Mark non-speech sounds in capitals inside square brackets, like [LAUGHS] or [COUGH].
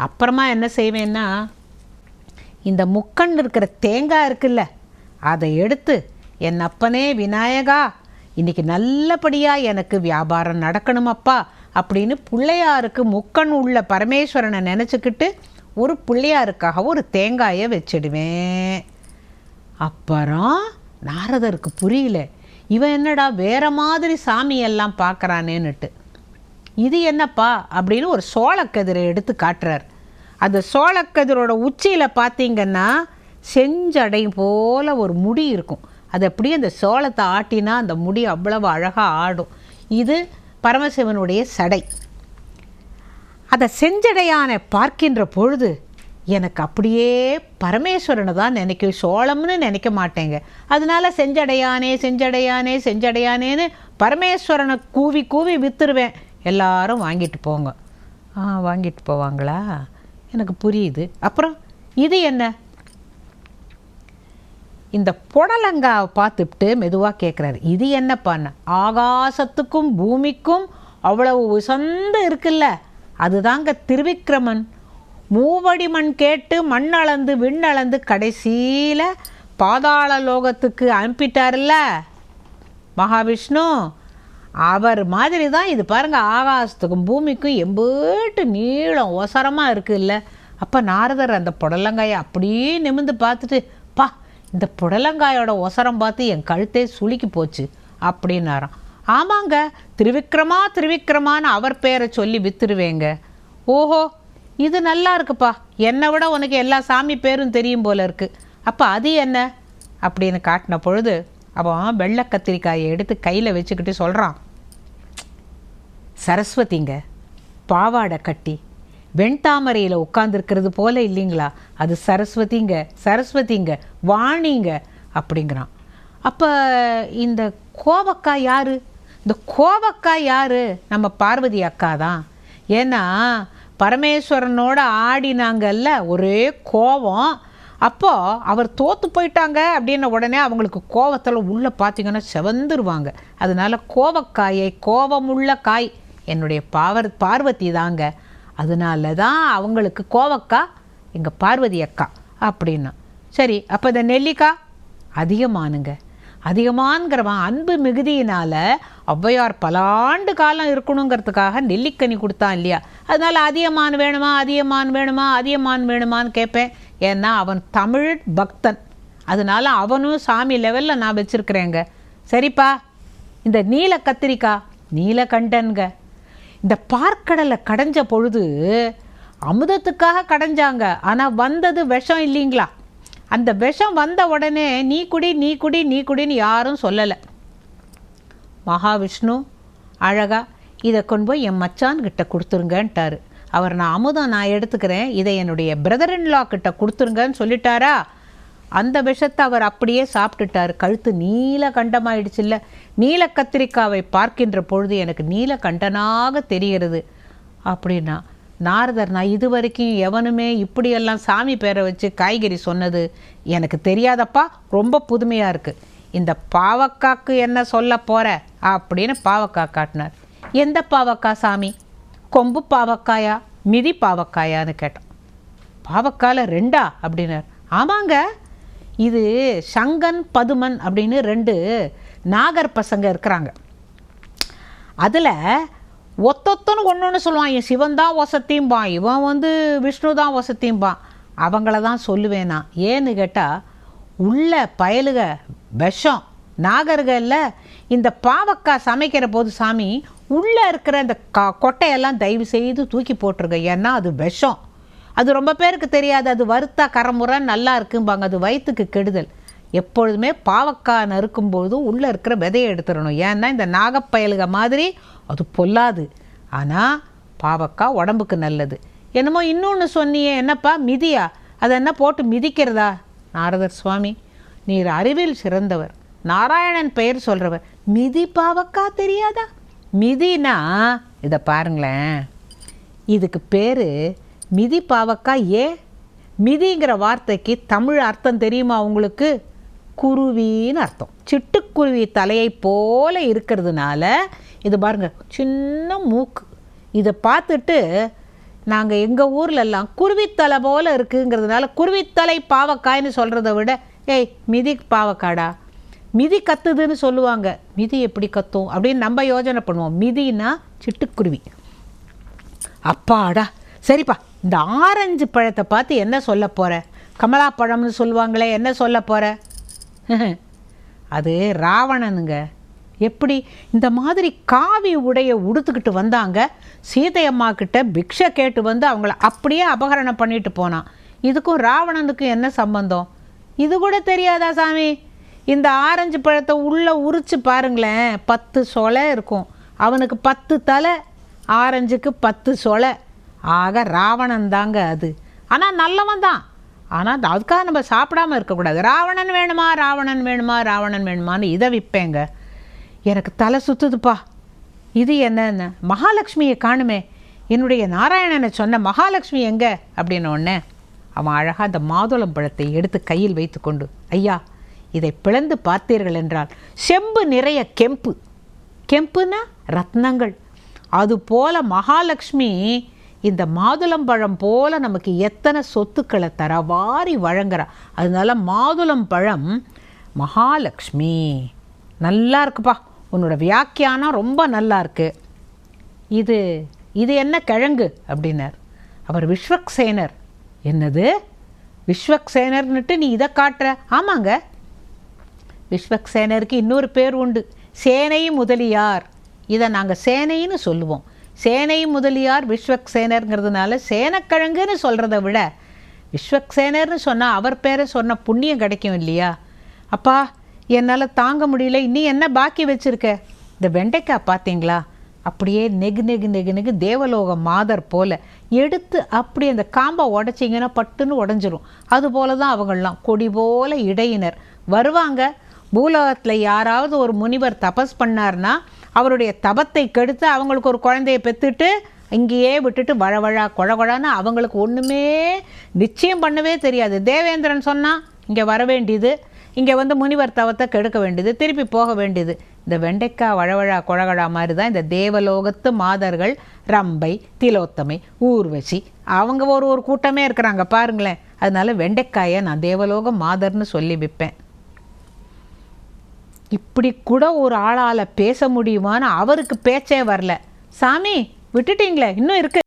அப்புறமா என்ன செய்வேன்னா இந்த முக்கண் இருக்கிற தேங்காய் இருக்குல்ல அதை எடுத்து என் அப்பனே விநாயகா இன்றைக்கி நல்லபடியாக எனக்கு வியாபாரம் நடக்கணுமப்பா அப்படின்னு பிள்ளையாருக்கு முக்கண் உள்ள பரமேஸ்வரனை நினச்சிக்கிட்டு ஒரு பிள்ளையாருக்காக ஒரு தேங்காயை வச்சிடுவேன். அப்புறம் நாரதருக்கு புரியல இவன் என்னடா வேற மாதிரி சாமியெல்லாம் பார்க்குறானேன்னுட்டு இது என்னப்பா? அப்படின்னு ஒரு சோளக்கதிரை எடுத்து காட்டுறார். அந்த சோளக்கதிரோட உச்சியில் பார்த்தீங்கன்னா செஞ்சடை போல ஒரு முடி இருக்கும். அது அப்படியே அந்த சோளத்தை ஆட்டினா அந்த முடி அவ்வளவு அழகாக ஆடும். இது பரமசிவனுடைய சடை. அதை செஞ்சடையானை பார்க்கின்ற பொழுது எனக்கு அப்படியே பரமேஸ்வரனை தான் நினைக்க சோளம்னு நினைக்க மாட்டேங்க. அதனால செஞ்சடையானே செஞ்சடையானே செஞ்சடையானேன்னு பரமேஸ்வரனை கூவி கூவி விற்றுருவேன் எல்லாரும் வாங்கிட்டு போங்க. ஆ வாங்கிட்டு போவாங்களா? எனக்கு புரியுது. அப்புறம் இது என்ன? இந்த புடலங்காவை பார்த்துட்டு மெதுவாக கேட்குறாரு இது என்னப்பான்னு ஆகாசத்துக்கும் பூமிக்கும் அவ்வளவு உசந்து இருக்குல்ல. அதுதாங்க திருவிக்கிரமன் மூவடி மண் கேட்டு மண் அளந்து விண் அளந்து கடைசியில் பாதாள லோகத்துக்கு அனுப்பிட்டார்ல மகாவிஷ்ணு அவர் மாதிரி தான் இது பாருங்கள் ஆகாசத்துக்கும் பூமிக்கும் எம்பேட்டு நீளம் ஒசரமாக இருக்குல்ல. அப்போ நாரதர் அந்த புடலங்காயை அப்படியே நிமிந்து பார்த்துட்டு பா இந்த புடலங்காயோட ஒசரம் பார்த்து என் கழுத்தே சுளுக்கி போச்சு அப்படின்னாராம். ஆமாங்க திருவிக்ரமா திருவிக்ரமான்னு அவர் பேரை சொல்லி வித்துருவேங்க. ஓஹோ இது நல்லா இருக்குப்பா. என்னை விட உனக்கு எல்லா சாமி பேரும் தெரியும் போல இருக்குது அப்போ அது என்ன? அப்படின்னு காட்டின பொழுது அவன் வெள்ளை கத்திரிக்காயை எடுத்து கையில் வச்சுக்கிட்டு சொல்கிறான் சரஸ்வதிங்க பாவாடை கட்டி வெண்தாமரையில் உட்காந்துருக்கிறது போல இல்லைங்களா? அது சரஸ்வதிங்க சரஸ்வதிங்க வாணிங்க அப்படிங்கிறான். அப்போ இந்த கோவக்காய் யார்? இந்த கோவக்காய் யார்? நம்ம பார்வதி அக்கா தான். ஏன்னா பரமேஸ்வரனோட ஆடினாங்கல்ல ஒரே கோபம் அப்போது அவர் தோற்று போயிட்டாங்க அப்படின்ன உடனே அவங்களுக்கு கோவத்தில் உள்ளே பார்த்தீங்கன்னா செவந்துருவாங்க. அதனால கோவக்காயை கோபமுள்ள காய். என்னுடைய பாவர் பார்வதி தாங்க. அதனால தான் அவங்களுக்கு கோவக்கா எங்கள் பார்வதி அக்கா அப்படின்னா. சரி அப்போ இந்த நெல்லிக்காய் அதிகமானுங்க. அதிகமானங்கிறவன் அன்பு மிகுதியினால் ஔவையார் பல ஆண்டு காலம் இருக்கணுங்கிறதுக்காக நெல்லிக்கனி கொடுத்தான் இல்லையா? அதனால அதிகமான் வேணுமா அதிகமான் வேணுமா அதிகமான் வேணுமான்னு கேட்பேன். ஏன்னா அவன் தமிழ் பக்தன். அதனால அவனும் சாமி லெவலில் நான் வச்சுருக்கிறேங்க. சரிப்பா இந்த நீல கத்திரிக்காய் நீலகண்டன்க இந்த பார்க்கடலை கடைஞ்ச பொழுது அமுதத்துக்காக கடைஞ்சாங்க. ஆனால் வந்தது விஷம் இல்லைங்களா? அந்த விஷம் வந்த உடனே நீ குடி நீ குடி நீ குடின்னு யாரும் சொல்லலை. மகாவிஷ்ணு அழகா இதை கொண்டு போய் என் மச்சான்கிட்ட கொடுத்துருங்கன்ட்டாரு. அவர் நான் அமுதம் நான் எடுத்துக்கிறேன். இதை என்னுடைய பிரதர் இன்லா கிட்ட கொடுத்துருங்கன்னு சொல்லிட்டாரா? அந்த விஷத்தை அவர் அப்படியே சாப்பிட்டுட்டார். கழுத்து நீல கண்டமாயிடுச்சுல்ல நீல கத்திரிக்காவை பார்க்கின்ற பொழுது எனக்கு நீல கண்டனாக தெரிகிறது. அப்படின்னா நாரதர் நான் இது வரைக்கும் எவனுமே இப்படியெல்லாம் சாமி பேரை வச்சு காய்கறி சொன்னது எனக்கு தெரியாதப்பா. ரொம்ப புதுமையாக இருக்குது இந்த பாவக்காக்கு என்ன சொல்ல போகிற அப்படின்னு பாவக்கா காட்டினார். எந்த பாவக்கா சாமி? கொம்பு பாவக்காயா மிதி பாவக்காயான்னு கேட்டோம். பாவக்காயில் ரெண்டா? அப்படின்னார். ஆமாங்க. இது சங்கன் பதுமன் அப்படின்னு ரெண்டு நாகர் பசங்க இருக்கிறாங்க. அதில் ஒத்தொத்தன்னு ஒன்று ஒன்று சொல்லுவான். என் சிவன் தான் ஒசத்தியும்பான் இவன் வந்து விஷ்ணு தான் வசத்தியும்பான். அவங்கள தான் சொல்லுவேனா? நான் ஏன்னு கேட்டால் உள்ள பயலுக விஷம் நாகர்களில் இந்த பாவக்காய் சமைக்கிற போது சாமி உள்ளே இருக்கிற இந்த க கொட்டையெல்லாம் தயவு செய்து தூக்கி போட்டுருங்க. ஏன்னா அது விஷம். அது ரொம்ப பேருக்கு தெரியாது. அது வறுத்தா கரமுறை நல்லா இருக்கும்பாங்க. அது வயிற்றுக்கு கெடுதல். எப்பொழுதுமே பாவக்காய் நறுக்கும்போது உள்ளே இருக்கிற விதையை எடுத்துடணும். ஏன்னா இந்த நாகப்பயலுக மாதிரி அது பொல்லாது. ஆனால் பாவக்காய் உடம்புக்கு நல்லது. என்னமோ இன்னொன்று சொன்னியே என்னப்பா மிதியா? அதை என்ன போட்டு மிதிக்கிறதா? நாரதர் சுவாமி நீர் அறிவில் சிறந்தவர். நாராயணன் பெயர் சொல்கிறவர் மிதி பாவக்காய் தெரியாதா? மிதினா இதை பாருங்களேன். இதுக்கு பேர் மிதி பாவக்காய் ஏ? மிதிங்கிற வார்த்தைக்கு தமிழ் அர்த்தம் தெரியுமா உங்களுக்கு? குருவின்னு அர்த்தம். சிட்டுக்குருவி தலையை போல இருக்கிறதுனால இது பாருங்கள் சின்ன மூக்கு. இதை பார்த்துட்டு நாங்கள் எங்கள் ஊர்லெல்லாம் குருவித்தலை போல் இருக்குங்கிறதுனால குருவித்தலை பாவக்காய்னு சொல்கிறத விட ஏய் மிதி பாவக்காடா? மிதி கத்துதுன்னு சொல்லுவாங்க. மிதி எப்படி கத்தும்? அப்படின்னு நம்ம யோசனை பண்ணுவோம். மிதினா சிட்டுக்குருவி. அப்பாடா. சரிப்பா இந்த ஆரஞ்சு பழத்தை பார்த்து என்ன சொல்ல போகிற கமலா பழம்னு சொல்லுவாங்களே என்ன சொல்ல போகிற [LAUGHS] அது ராவணனுங்க. எப்படி? இந்த மாதிரி காவி உடைய உடுத்துக்கிட்டு வந்தாங்க. சீதையம்மா கிட்ட பிக்ஷை கேட்டு வந்து அவங்கள அப்படியே அபகரணம் பண்ணிட்டு போனான். இதுக்கும் ராவணனுக்கும் என்ன சம்பந்தம்? இது கூட தெரியாதா சாமி? இந்த ஆரஞ்சு பழத்தை உள்ளே உரிச்சு பாருங்களேன் பத்து சொலை இருக்கும். அவனுக்கு பத்து தலை ஆரஞ்சுக்கு பத்து சொலை. ஆக ராவணன் தாங்க அது. ஆனால் நல்லவன் தான். ஆனால் அதுக்காக நம்ம சாப்பிடாம இருக்கக்கூடாது. ராவணன் வேணுமா ராவணன் வேணுமா ராவணன் வேணுமான்னு இதை விற்பேங்க எனக்கு தலை சுற்றுதுப்பா இது என்னென்ன மகாலட்சுமியை காணுமே. என்னுடைய நாராயணனை சொன்ன மகாலட்சுமி எங்கே? அப்படின்ன அவன் அழகாக அந்த மாதுளம் பழத்தை எடுத்து கையில் வைத்துக்கொண்டு ஐயா இதை பிளந்து பார்த்தீர்கள் என்றால் செம்பு நிறைய கெம்பு. கெம்புனா ரத்னங்கள். அதுபோல மகாலட்சுமி இந்த மாதுளம்பழம் போல நமக்கு எத்தனை சொத்துக்களை தர வாரி வழங்குறா. அதனால மாதுளம் பழம் மகாலட்சுமி. நல்லா இருக்குப்பா. உன்னோட வியாக்கியானம் ரொம்ப நல்லா இருக்கு. இது இது என்ன கிழங்கு? அப்படின்னார். அவர் விஸ்வக்சேனர். என்னது? விஸ்வக்சேனர்னுட்டு நீ இதை காட்டுற. ஆமாங்க. விஸ்வக்சேனருக்கு இன்னொரு பேர் உண்டு. சேனை முதலியார். இதை நாங்கள் சேனைன்னு சொல்லுவோம். சேனை முதலியார் விஸ்வக்சேனருங்கிறதுனால சேனக்கிழங்குன்னு சொல்கிறத விட விஸ்வக்சேனர்னு சொன்னால் அவர் பேரை சொன்ன புண்ணியம் கிடைக்கும் இல்லையா? அப்பா என்னால் தாங்க முடியல. இன்னும் என்ன பாக்கி வச்சுருக்க? இந்த வெண்டைக்காய் பார்த்தீங்களா? அப்படியே நெகு நெகு நெகு நெகு தேவலோக மாதர் போல் எடுத்து அப்படி அந்த காம்பை உடைச்சிங்கன்னா பட்டுன்னு உடஞ்சிரும். அது போல தான் அவங்களாம் கொடி போல இடையினர். வருவாங்க. பூலோகத்தில் யாராவது ஒரு முனிவர் தபஸ் பண்ணார்னா அவருடைய தபத்தை கெடுத்து அவங்களுக்கு ஒரு குழந்தைய பெற்றுட்டு இங்கேயே விட்டுட்டு வழவழா கொழகொழான்னு அவங்களுக்கு ஒன்றுமே நிச்சயம் பண்ணவே தெரியாது. தேவேந்திரன் சொன்னால் இங்கே வர வேண்டியது இங்கே வந்து முனிவர் தவத்தை கெடுக்க வேண்டியது திருப்பி போக வேண்டியது. இந்த வெண்டைக்காய் வழவழா கொழகழா மாதிரி தான் இந்த தேவலோகத்து மாதர்கள் ரம்பை திலோத்தமை ஊர்வசி அவங்க ஒரு ஒரு கூட்டமே இருக்கிறாங்க. பாருங்களேன் அதனால வெண்டைக்காயை நான் தேவலோக மாதர்னு சொல்லி விற்பேன் இப்படி கூட ஒரு ஆளால் பேச முடியுமான்னு அவருக்கு பேச்சே வரல. சாமி விட்டுட்டீங்களே இன்னும் இருக்கு.